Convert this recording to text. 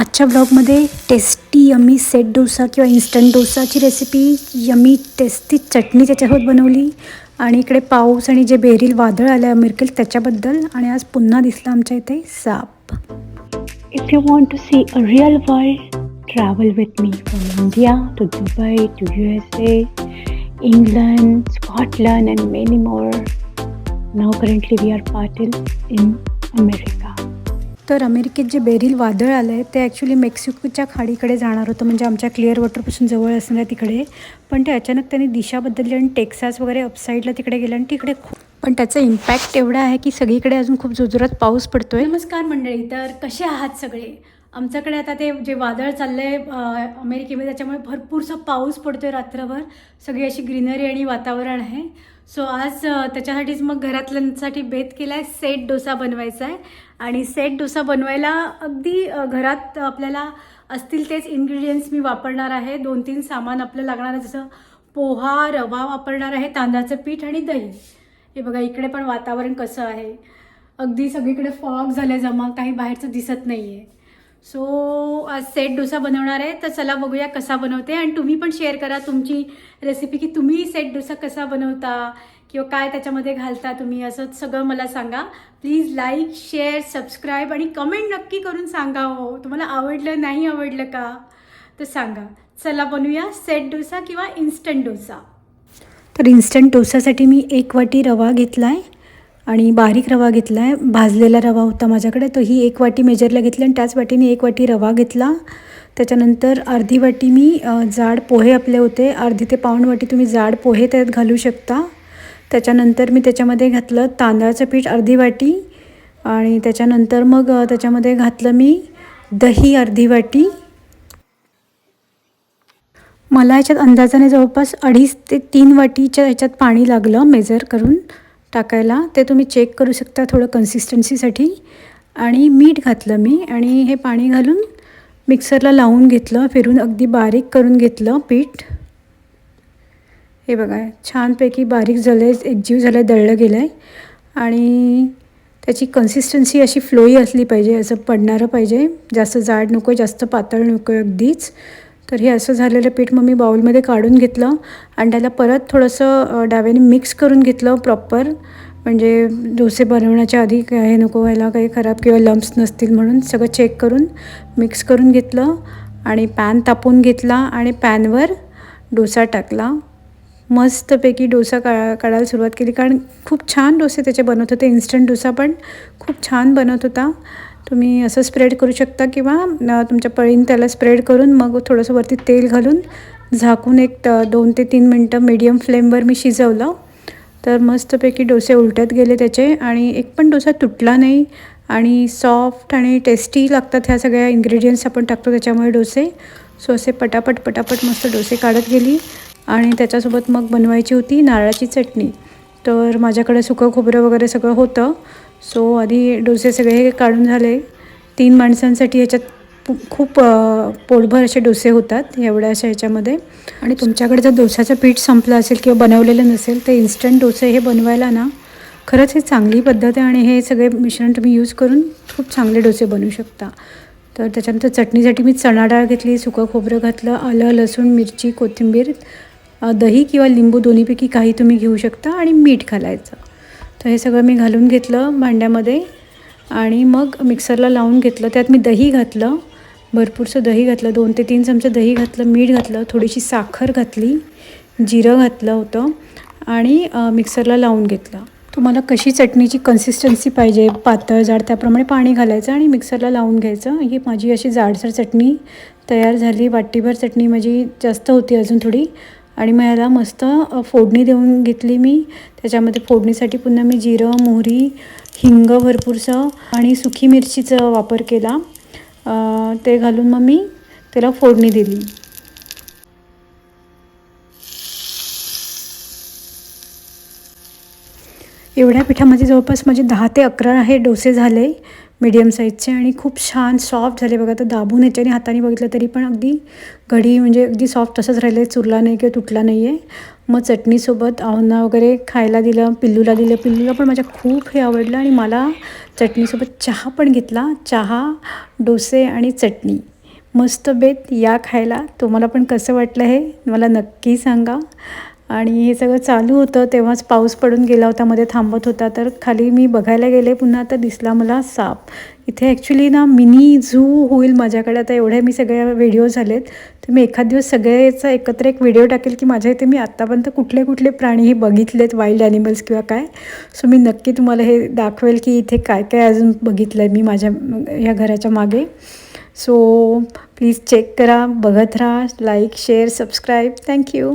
आजच्या ब्लॉगमध्ये tasty yummy set dosa किंवा इंस्टंट डोसाची रेसिपी यमी टेस्टी चटणी त्याच्यासोबत बनवली. आणि इकडे पाऊस आणि जे बेरील वादळ आलं आहे मिरकेल त्याच्याबद्दल. आणि आज पुन्हा दिसला आमच्या इथे साप. If you want to see a real world travel with me from India to Dubai to U S A England Scotland and many more now currently we are Patil in America तर अमेरिकेत जे Beryl वादळ आलं आहे ते actually मेक्सिकोच्या खाडीकडे जाणार होतं. म्हणजे आमच्या क्लिअर वॉटरपासून जवळ असणाऱ्या तिकडे. पण ते अचानक त्यांनी दिशा बदलली आणि टेक्सास वगैरे अपसाईडला तिकडे गेलं आणि तिकडे खूप पण त्याचा इम्पॅक्ट एवढा आहे की सगळीकडे अजून खूप जोजोरात पाऊस पडतोय. नमस्कार मंडळी तर कसे आहात सगळे? आमच्याकडे आता ते जे वादळ चाललं आहे अमेरिकेमध्ये त्याच्यामुळे भरपूरसा पाऊस पडतो आहे रात्रभर. सगळी अशी ग्रीनरी आणि वातावरण आहे. सो आज त्याच्यासाठीच मग घरातल्यांसाठी बेत केला आहे सेट डोसा बनवायचा आहे आणि सेट डोसा बनवायला अगदी घरात आपल्याला असतील तेच इन्ग्रेडियंट्स मी वापरणार आहे. दोन तीन सामान आपलं लागणार आहे जसं पोहा रवा वापरणार आहे तांदळाचं पीठ आणि दही. हे बघा इकडे पण वातावरण कसं आहे. अगदी सगळीकडे फॉग झालं जमा काही बाहेरचं दिसत नाही आहे सो आज सेट डोसा बनवणार आहे. तर चला बघूया कसा बनवते. आणि तुम्ही पण शेअर करा तुमची रेसिपी की तुम्ही सेट डोसा कसा बनवता किंवा काय त्याच्यामध्ये घालता तुम्ही असं सगळं मला सांगा. प्लीज लाईक शेअर सबस्क्राईब आणि कमेंट नक्की करून सांगा हो. तुम्हाला आवडलं नाही आवडलं का? तर सांगा. चला बनवूया सेट डोसा किंवा इन्स्टंट डोसा. तर इन्स्टंट डोसासाठी मी एक वाटी रवा घेतला आहे आणि बारीक रवा घेतला आहे भाजलेला रवा होता माझ्याकडे तो ही एक वाटी मेजरला घेतली आणि त्याच वाटीने एक वाटी रवा घेतला. त्याच्यानंतर अर्धी वाटी मी जाड पोहे आपले होते. अर्धी ते पाऊण वाटी तुम्ही जाड पोहे त्यात घालू शकता. त्याच्यानंतर मी त्याच्यामध्ये घातलं तांदळाचं पीठ अर्धी वाटी आणि त्याच्यानंतर मग त्याच्यामध्ये घातलं मी दही अर्धी वाटी. मला ह्याच्यात अंदाजाने जवळपास अडीच ते तीन वाटीच्या ह्याच्यात पाणी लागलं मेजर करून. टाकायला ते तुम्ही चेक करू शकता थोडं कन्सिस्टन्सीसाठी आणि मीठ घातलं मी आणि हे पाणी घालून मिक्सरला लावून घेतलं फिरून अगदी बारीक करून घेतलं पीठ. हे बघा छानपैकी बारीक झालं आहे एकजीव झालं आहे दळलं गेलं आहे आणि त्याची कन्सिस्टन्सी अशी फ्लोई असली पाहिजे असं पडणारं पाहिजे. जास्त जाड नको आहे जास्त पातळ नको आहे अगदीच. तर हे असं झालेलं पीठ मग मी बाउलमध्ये काढून घेतलं आणि त्याला परत थोडंसं डाव्याने मिक्स करून घेतलं प्रॉपर. म्हणजे डोसे बनवण्याच्या आधी काय हे नको व्हायला काही खराब किंवा लम्प्स नसतील म्हणून सगळं चेक करून मिक्स करून घेतलं आणि पॅन तापून घेतला आणि पॅनवर डोसा टाकला. मस्तपैकी डोसा का काढायला सुरुवात केली. कारण खूप छान डोसे त्याचे बनवत होते इन्स्टंट डोसा पण खूप छान बनवत होता. तुम्ही असं स्प्रेड करू शकता किंवा तुमच्या पळीन त्याला स्प्रेड करून मग थोडंसं वरती तेल घालून झाकून एक दोन ते तीन मिनटं मीडियम फ्लेमवर मी शिजवलं. तर मस्तपैकी डोसे उलटत गेले त्याचे आणि एक पण डोसा तुटला नाही आणि सॉफ्ट आणि टेस्टी लागतात ह्या सगळ्या इन्ग्रेडियंट्स आपण टाकतो त्याच्यामुळे डोसे. सो असे पटापट पटापट मस्त डोसे काढत गेली आणि त्याच्यासोबत मग बनवायची होती नारळाची चटणी. तर माझ्याकडे सुकं खोबरं वगैरे सगळं होतं. सो आधी डोसे सगळे काढून झाले. तीन माणसांसाठी ह्याच्यात खूप पोटभर असे डोसे होतात एवढ्या अशा ह्याच्यामध्ये आणि तुमच्याकडे जर डोसाचं पीठ संपलं असेल किंवा बनवलेलं नसेल तर इन्स्टंट डोसे हे बनवायला ना खरंच ही चांगली पद्धत आहे आणि हे सगळे मिश्रण तुम्ही यूज करून खूप चांगले डोसे बनवू शकता. तर त्याच्यानंतर चटणीसाठी मी चणा डाळ घेतली सुकं खोबरं घातलं आलं लसूण मिरची कोथिंबीर दही किंवा लिंबू दोन्हीपैकी काही तुम्ही घेऊ शकता आणि मीठ घालायचं. तर हे सगळं मी घालून घेतलं भांड्यामध्ये आणि मग मिक्सरला लावून घेतलं. त्यात मी दही घातलं भरपूरसं दही घातलं दोन ते तीन चमचे दही घातलं मीठ घातलं थोडीशी साखर घातली जिरं घातलं होतं आणि मिक्सरला लावून घेतलं. तुम्हाला कशी चटणीची कन्सिस्टन्सी पाहिजे पातळ जाड त्याप्रमाणे पाणी घालायचं आणि मिक्सरला लावून घ्यायचं. ही माझी अशी जाडसर चटणी तयार झाली. वाटीभर चटणी माझी जास्त होती अजून थोडी. आणि मग याला मस्त फोडणी देऊन घेतली मी. त्याच्यामध्ये फोडणीसाठी पुन्हा मी जिरं मोहरी हिंग भरपूरसं आणि सुकी मिरचीचा वापर केला. ते घालून मग मी त्याला फोडणी दिली. एवढ्या पिठामध्ये जवळपास माझे दहा ते अकरा हे डोसे झाले. मीडियम साईजचे आणि खूप छान सॉफ्ट झाले. बघा तर दाबून ह्याच्याने हाताने बघितलं तरी पण अगदी घडी म्हणजे अगदी सॉफ्ट तसंच राहिले. चुरला नाही किंवा तुटला नाही आहे मग चटणीसोबत आवना वगैरे खायला दिलं पिल्लूला दिलं. पिल्लूला पण माझ्या खूप हे आवडलं आणि मला चटणीसोबत चहा पण घेतला. चहा डोसे आणि चटणी. मस्त बेत या खायला. तुम्हाला पण कसं वाटलं हे मला नक्की सांगा. आणि हे सगळं चालू होतं तेव्हाच पाऊस पडून गेला होता मध्ये थांबत होता. तर खाली मी बघायला गेले पुन्हा तर दिसला मला साप. इथे ॲक्च्युली ना मिनी झू होईल माझ्याकडे. आता एवढ्या मी सगळ्या व्हिडिओ झालेत. तर मी एखाद दिवस सगळ्याचा एकत्र एक व्हिडिओ टाकेल की माझ्या इथे मी आत्तापर्यंत कुठले कुठले प्राणी हे बघितलेत वाईल्ड ॲनिमल्स किंवा काय. सो मी नक्की तुम्हाला हे दाखवेल की इथे काय काय अजून बघितलं आहे मी माझ्या ह्या घराच्या मागे. सो प्लीज चेक करा बघत राहा लाईक शेअर सबस्क्राईब थँक्यू